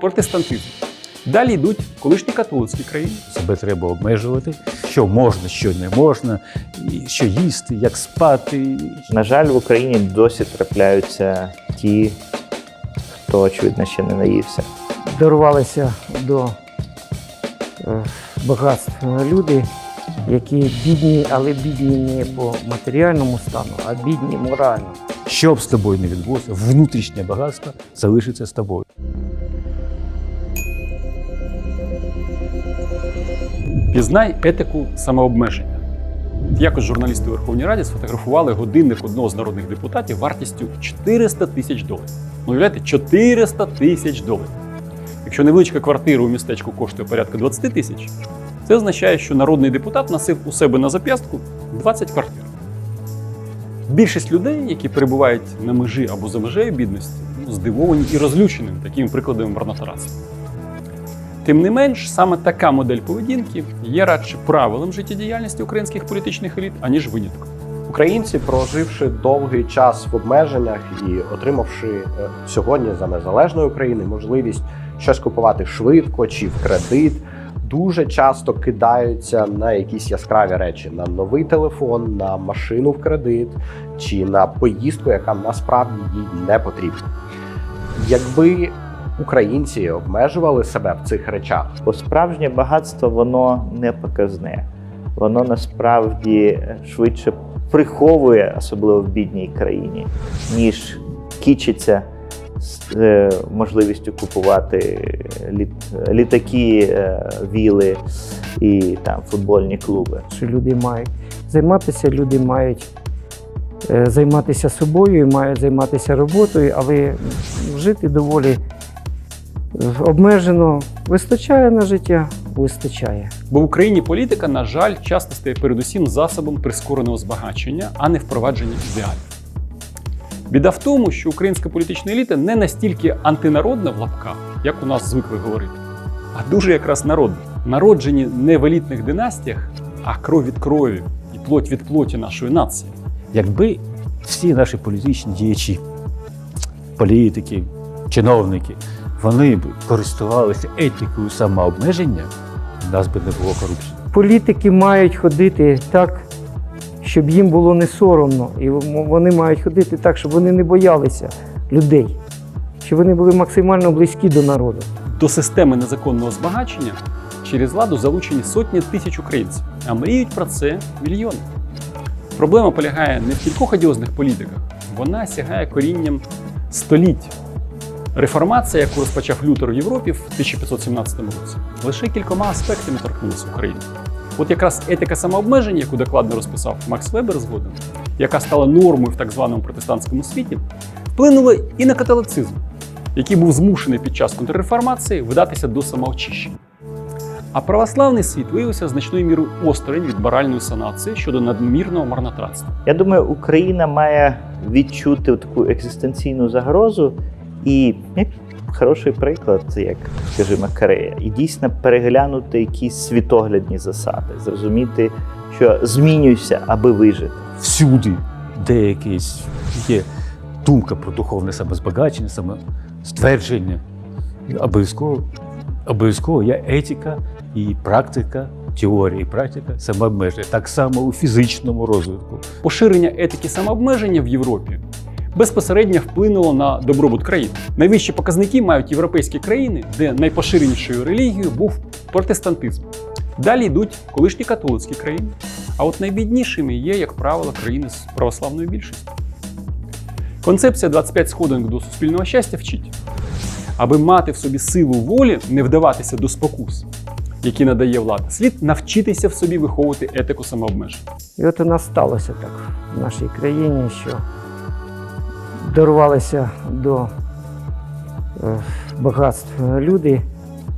протестантизм. Далі йдуть колишні католицькі країни. Себе треба обмежувати, що можна, що не можна, що їсти, як спати. На жаль, в Україні досі трапляються ті, хто очевидно ще не наївся. Дорвалися до е, багатств люди, які бідні, але бідні не по матеріальному стану, а бідні морально. Що б з тобою не відбулося, внутрішнє багатство залишиться з тобою. Пізнай етику самообмеження. Якось журналісти у Верховній Раді сфотографували годинник одного з народних депутатів вартістю 400 тисяч доларів. Ну, уявляєте, 400 тисяч доларів. Якщо невеличка квартира у містечку коштує порядка 20 тисяч, це означає, що народний депутат носив у себе на зап'ястку 20 квартир. Більшість людей, які перебувають на межі або за межею бідності, ну, здивовані і розлючені такими прикладами марнотратства. Тим не менш, саме така модель поведінки є радше правилом життєдіяльності українських політичних еліт, аніж винятком. Українці, проживши довгий час в обмеженнях і отримавши е, сьогодні за незалежної України можливість щось купувати швидко чи в кредит, дуже часто кидаються на якісь яскраві речі: на новий телефон, на машину в кредит чи на поїздку, яка насправді їй не потрібна. Якби українці обмежували себе в цих речах, Бо справжнє багатство воно не показне. Воно насправді швидше приховує, особливо в бідній країні, ніж кічиться з е, можливістю купувати літ, літаки, е, віли і там футбольні клуби. Що люди мають займатися, люди мають е, займатися собою, мають займатися роботою, але жити доволі обмежено. Вистачає на життя, вистачає. Бо в Україні політика, на жаль, часто стає передусім засобом прискореного збагачення, а не впровадження ідеалів. Біда в тому, що українська політична еліта не настільки антинародна в лапках, як у нас звикли говорити, а дуже якраз народна. Народжені не в елітних династіях, а кров від крові і плоть від плоті нашої нації. Якби всі наші політичні діячі, політики, чиновники, вони б користувалися етикою самообмеження, у нас би не було корупції. Політики мають ходити так, щоб їм було не соромно. І вони мають ходити так, щоб вони не боялися людей, щоб вони були максимально близькі до народу. До системи незаконного збагачення через владу залучені сотні тисяч українців, а мріють про це мільйони. Проблема полягає не в кількох одіозних політиках, вона сягає корінням століть. Реформація, яку розпочав Лютер в Європі в 1517 році, лише кількома аспектами торкнулася України. От якраз етика самообмеження, яку докладно розписав Макс Вебер згодом, яка стала нормою в так званому протестантському світі, вплинула і на католицизм, який був змушений під час контрреформації видатися до самоочищення. А православний світ виявився значною мірою осторонь від моральної санації щодо надмірного марнотратства. Я думаю, Україна має відчути таку екзистенційну загрозу і як хороший приклад, як скажімо, Корея, і дійсно переглянути якісь світоглядні засади, зрозуміти, що змінюйся, аби вижити. Всюди, де якийсь є думка про духовне самозбагачення, самоствердження, обов'язково, обов'язково є етика і практика, теорія і практика самообмеження. Так само у фізичному розвитку. Поширення етики самообмеження в Європі безпосередньо вплинуло на добробут країн. Найвищі показники мають європейські країни, де найпоширенішою релігією був протестантизм. Далі йдуть колишні католицькі країни. А от найбіднішими є, як правило, країни з православною більшістю. Концепція 25 сходинок до суспільного щастя вчить, аби мати в собі силу волі, не вдаватися до спокус, які надає влада, слід навчитися в собі виховувати етику самообмеження. І от у нас сталося так в нашій країні, що дорвалися до е, багатств люди,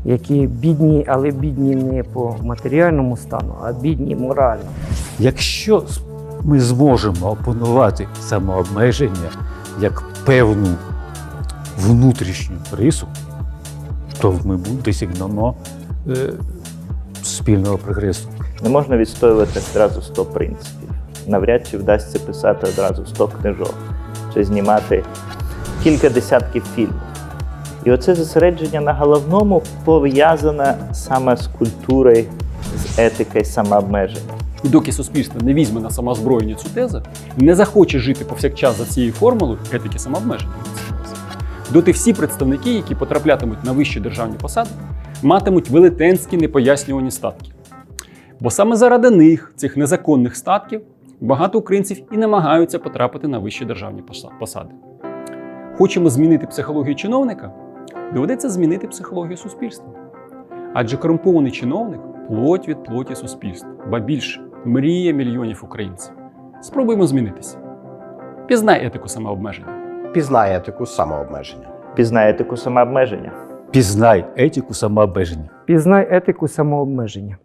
які бідні, але бідні не по матеріальному стану, а бідні морально. Якщо ми зможемо опанувати самообмеження як певну внутрішню рису, то ми досягнемо е, спільного прогресу. Не можна відстоювати одразу 100 принципів. Навряд чи вдасться писати одразу 100 книжок чи знімати кілька десятків фільмів. І оце зосередження на головному пов'язане саме з культурою, з етикою самообмеження. І доки суспільство не візьме на самоозброєння цю тезу, не захоче жити повсякчас за цією формулою етики самообмеження, доти всі представники, які потраплятимуть на вищі державні посади, матимуть велетенські непояснювані статки. Бо саме заради них, цих незаконних статків, багато українців і намагаються потрапити на вищі державні посади. Хочемо змінити психологію чиновника, доведеться змінити психологію суспільства. Адже корумпований чиновник плоть від плоті суспільства, ба більше мрія мільйонів українців. Спробуємо змінитися. Пізнай етику самообмеження. Пізнає етику самообмеження. Пізнає етику самообмеження. Пізнай етику самообмеження. Пізнай етику самообмеження.